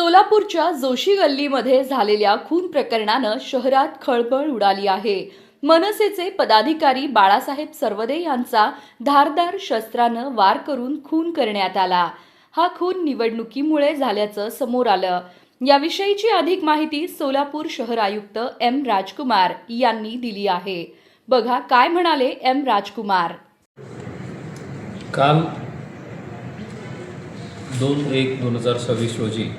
सोलापूरच्या जोशी गल्लीमध्ये झालेल्या खून प्रकरणानं शहरात खळबळ उडाली आहे. मनसेचे पदाधिकारी बाळासाहेब सर्वदे यांचा धारदार शस्त्रानं वार करून खून करण्यात आला. हा खून निवडणुकीमुळे झाल्याचं समोर आलं. याविषयीची अधिक माहिती सोलापूर शहर आयुक्त एम राजकुमार यांनी दिली आहे. बघा काय म्हणाले एम राजकुमार. काल दोन एक दोन हजार सव्वीस रोजी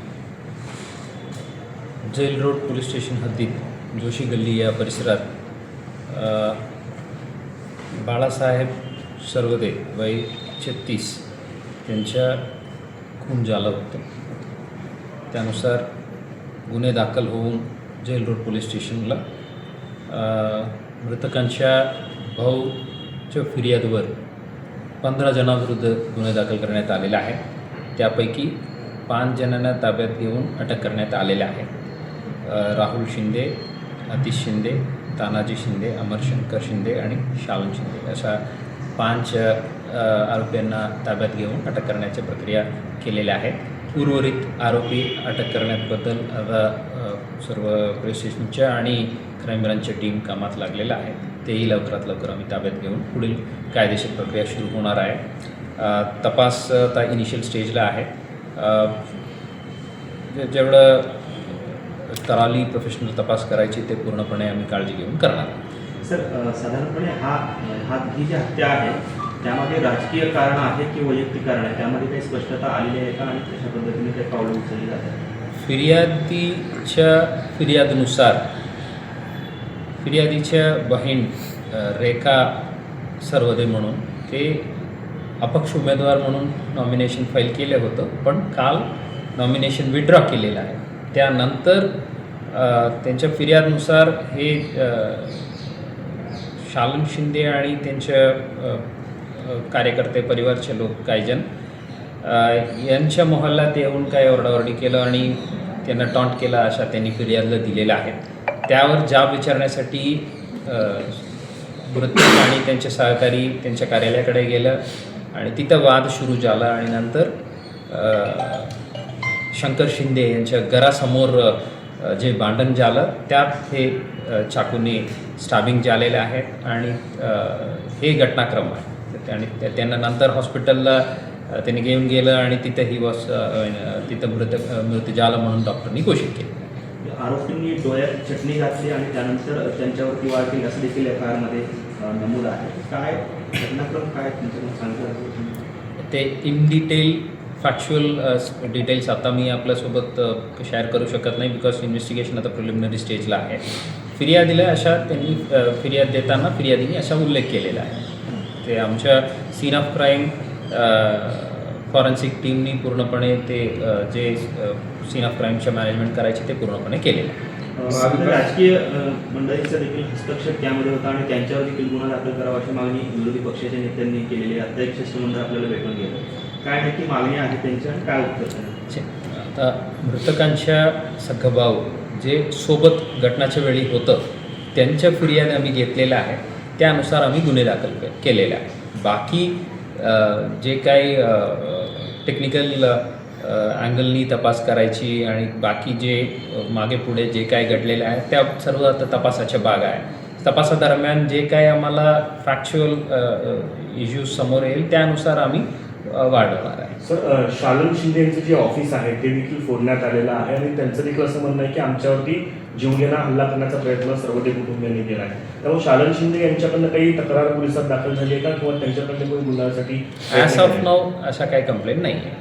जेल रोड पोलीस स्टेशन हद्दीत जोशी गल्ली या परिसरात बाळासाहेब सर्वदे वय छत्तीस त्यांच्या खून झालं होतं. त्यानुसार गुन्हे दाखल होऊन जेल रोड पोलीस स्टेशनला मृतकांच्या भाऊच्या फिर्यादवर पंधरा जणांविरुद्ध गुन्हे दाखल करण्यात आलेले आहे त्यापैकी पाच जणांना ताब्यात घेऊन अटक करण्यात आलेल्या आहे. राहुल शिंदे अतिश शिंदे तानाजी शिंदे अमरशंकर शिंदे आणि शालन शिंदे अशा पाच आरोपींना ताब्यात घेऊन अटक करण्याच्या प्रक्रिया केलेल्या आहेत उर्वरित आरोपी अटक करण्याबद्दल आता सर्व पोलीस स्टेशनच्या आणि क्राईम ब्रांचच्या टीम कामात लागलेल्या आहेत तेही लवकरात लवकर आम्ही ताब्यात घेऊन पुढील कायदेशीर प्रक्रिया सुरू होणार आहे. तपास आता इनिशियल स्टेजला आहे. जेवढं तराली प्रोफेशनल तपास करायची ते पूर्णपणे आम्ही काळजी घेऊन करणार. सर साधारणपणे हा हा ही जी हत्या आहे त्यामध्ये राजकीय कारण आहे की वैयक्तिक कारण आहे? त्यामध्ये काही स्पष्टता आलेली आहे का आणि कशा पद्धतीने काही पावलं उचलली जातात? फिर्यादीच्या फिर्यादनुसार फिर्यादीच्या बहीण रेखा सर्वदे म्हणून ते अपक्ष उमेदवार म्हणून नॉमिनेशन फाईल केलं होतं पण काल नॉमिनेशन विड्रॉ केलेलं आहे. त्यानंतर त्यांच्या फिर्यादनुसार हे शालन शिंदे आणि त्यांच्या कार्यकर्ते परिवारचे लोक काहीजण यांच्या मोहल्ल्यात येऊन काय ओरडाओरडी केलं आणि त्यांना टॉन्ट केला अशा त्यांनी फिर्यादला दिलेल्या आहेत. त्यावर जाब विचारण्यासाठी अ, मृत्यू आणि त्यांचे सहकारी त्यांच्या कार्यालयाकडे गेलं आणि तिथं वाद सुरू झाला आणि नंतर शंकर शिंदे यांच्या घरासमोर जे भांडण झालं त्यात हे चाकूने स्टाबिंग झालेले आहेत आणि हे घटनाक्रम आहे. आणि त्या- त्यांना नंतर हॉस्पिटलला त्यांनी घेऊन गेलं आणि तिथं ही वॉस तिथं मृत अ, मृत्यू झाला म्हणून डॉक्टरनी घोषित केलं. आरोपींनी डोळ्यात चटणी घातली आणि त्यानंतर त्यांच्यावरती वाढ केली. असं देखील एफ आय आरमध्ये नमूद आहे. काय घटनाक्रम काय तुमच्याकडून सांगता ते in detail factual details uh, आता मी आपल्यासोबत uh, शेअर करू शकत नाही बिकॉज इन्व्हेस्टिगेशन आता प्रिलिमिनरी स्टेजला आहे. फिर्यादीला अशा त्यांनी uh, फिर्याद देताना फिर्यादीने असा उल्लेख केलेला आहे. ते आमच्या सीन ऑफ क्राईम फॉरेन्सिक टीमनी पूर्णपणे ते जे सीन ऑफ क्राईमच्या मॅनेजमेंट करायचे ते पूर्णपणे केलेलं आहे. राजकीय मंडळीचा मंडळींचा देखील हस्तक्षेप त्यामध्ये होता आणि त्यांच्यावर देखील गुन्हा दाखल करावा अशी मागणी विरोधी पक्षाच्या नेत्यांनी केलेली अध्यक्ष आता शिष्टमंडळ आपल्याला भेटून गेलं. काय नक्की मागणी आहे त्यांच्या काय उत्तर आता मृतकांच्या सखभाऊ जे सोबत घटनाच्या वेळी होतं त्यांच्या फिर्याद आम्ही घेतलेल्या आहे त्यानुसार आम्ही गुन्हे दाखल केलेले आहे बाकी जे काही टेक्निकल अँगलनी तपास करायची आणि बाकी जे मागे पुढे जे काय घडलेलं आहे त्या सर्व आता तपासाच्या भाग आहे तपासादरम्यान जे काय आम्हाला फॅक्च्युअल इश्यूज समोर येईल त्यानुसार आम्ही वाढवणार आहे. सर शालन शिंदे यांचं जे ऑफिस आहे ते देखील फोडण्यात आलेलं आहे आणि त्यांचं देखील असं म्हणणं आहे की आमच्यावरती जीवघेणा हल्ला करण्याचा प्रयत्न सर्वते कुटुंबियांनी केला आहे. त्यामुळे शालन शिंदे यांच्याकडनं काही तक्रार पोलिसात दाखल झाली आहे का? किंवा त्यांच्याकडनं कोणी गुन्ह्यासाठी ॲज ऑफ नाव अशा काही कंप्लेंट नाही आहे